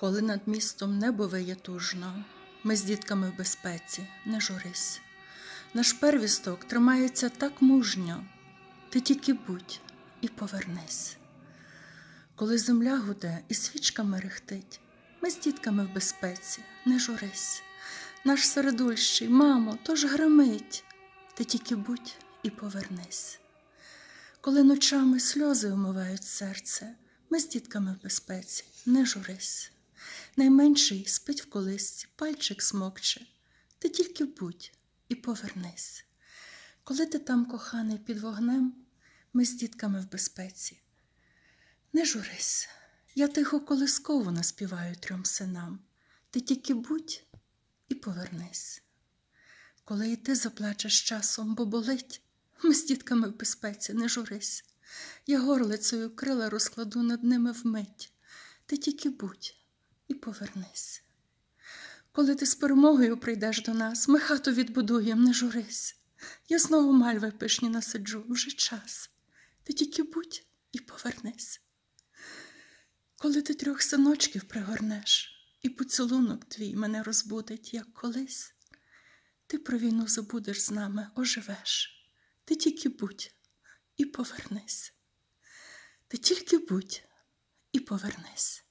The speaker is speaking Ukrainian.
Коли над містом небо виє тужно, ми з дітками в безпеці, не журись. Наш первісток тримається так мужньо, ти тільки будь і повернись. Коли земля гуде і свічками рехтить, ми з дітками в безпеці, не журись. Наш середульщий, мамо, то ж гримить, ти тільки будь і повернись. Коли ночами сльози умивають серце, ми з дітками в безпеці, не журись. Найменший спить в колисці, пальчик смокче, ти тільки будь і повернись. Коли ти там, коханий, під вогнем, ми з дітками в безпеці. Не журись, я тихо колискову наспіваю трьом синам. Ти тільки будь і повернись. Коли і ти заплачеш часом, бо болить, ми з дітками в безпеці, не журись. Я горлицею крила розкладу над ними вмить. Ти тільки будь і повернись. Коли ти з перемогою прийдеш до нас, ми хату відбудуєм, не журись. Я знову мальви пишні насаджу, вже час. Ти тільки будь і повернись. Коли ти трьох синочків пригорнеш, і поцілунок твій мене розбудить, як колись, ти про війну забудеш з нами, оживеш. Ти тільки будь і повернись. Ти тільки будь і повернись.